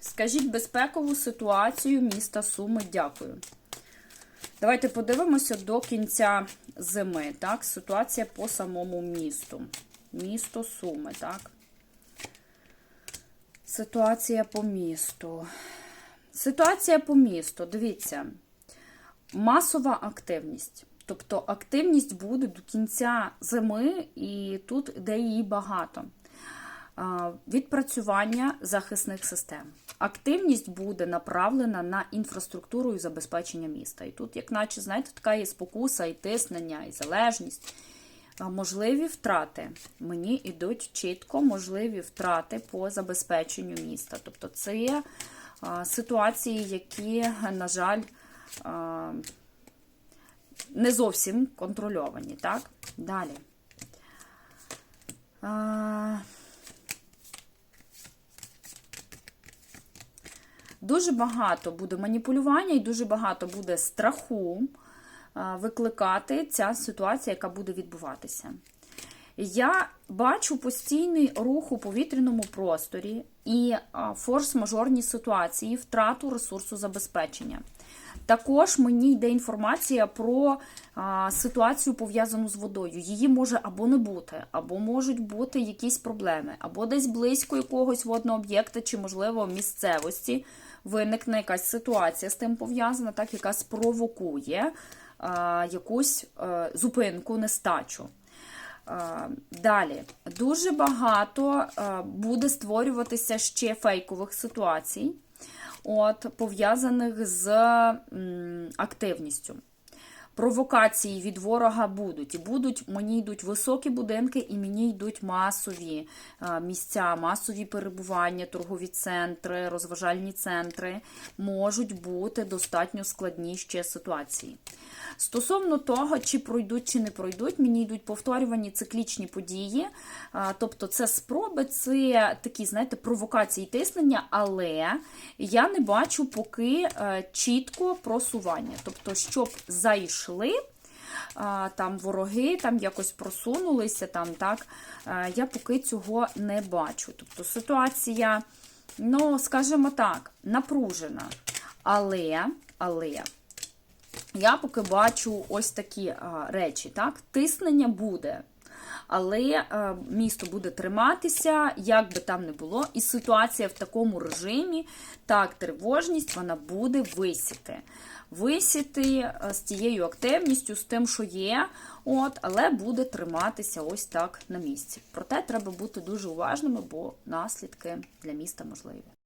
Скажіть безпекову ситуацію міста Суми. Дякую. Давайте подивимося до кінця зими. Так, ситуація по самому місту. Місто Суми, так. Ситуація по місту. Ситуація по місту. Дивіться. Масова активність. Тобто активність буде до кінця зими, і тут де її багато. А, Відпрацювання захисних систем. Активність буде направлена на інфраструктуру і забезпечення міста. І тут, як наче, знаєте, така є спокуса, і тиснення, і залежність. Можливі втрати. Мені йдуть чітко можливі втрати по забезпеченню міста. Тобто, це є ситуації, які, на жаль, не зовсім контрольовані. Так? Далі. Дуже багато буде маніпулювання і дуже багато буде страху викликати ця ситуація, яка буде відбуватися. Я бачу постійний рух у повітряному просторі і форс-мажорні ситуації, втрату ресурсу забезпечення. Також мені йде інформація про а, ситуацію пов'язану з водою. Її може або не бути, або можуть бути якісь проблеми, або десь близько якогось водного об'єкта, чи, можливо, місцевості виникне якась ситуація з тим пов'язана, так, яка спровокує а, якусь а, зупинку, нестачу. А, Далі дуже багато буде створюватися ще фейкових ситуацій, от, пов'язаних з активністю. Провокації від ворога будуть. Будуть, мені йдуть високі будинки, і мені йдуть масові місця, масові перебування, торгові центри, розважальні центри. Можуть бути достатньо складні ще ситуації. Стосовно того, чи пройдуть, чи не пройдуть, мені йдуть повторювані циклічні події. Тобто це спроби, це такі, знаєте, провокації тиснення, але я не бачу поки е, чітко просування. Тобто, щоб зайшли. А, Там вороги там якось просунулися, там так я поки цього не бачу. Тобто ситуація, ну, скажімо так, напружена. Але, але я поки бачу ось такі речі. так, Тиснення буде. Але е, місто буде триматися, як би там не було, і ситуація в такому режимі, так, тривожність, вона буде висіти. Висіти е, з тією активністю, з тим, що є, от, але буде триматися ось так на місці. Проте треба бути дуже уважними, бо наслідки для міста можливі.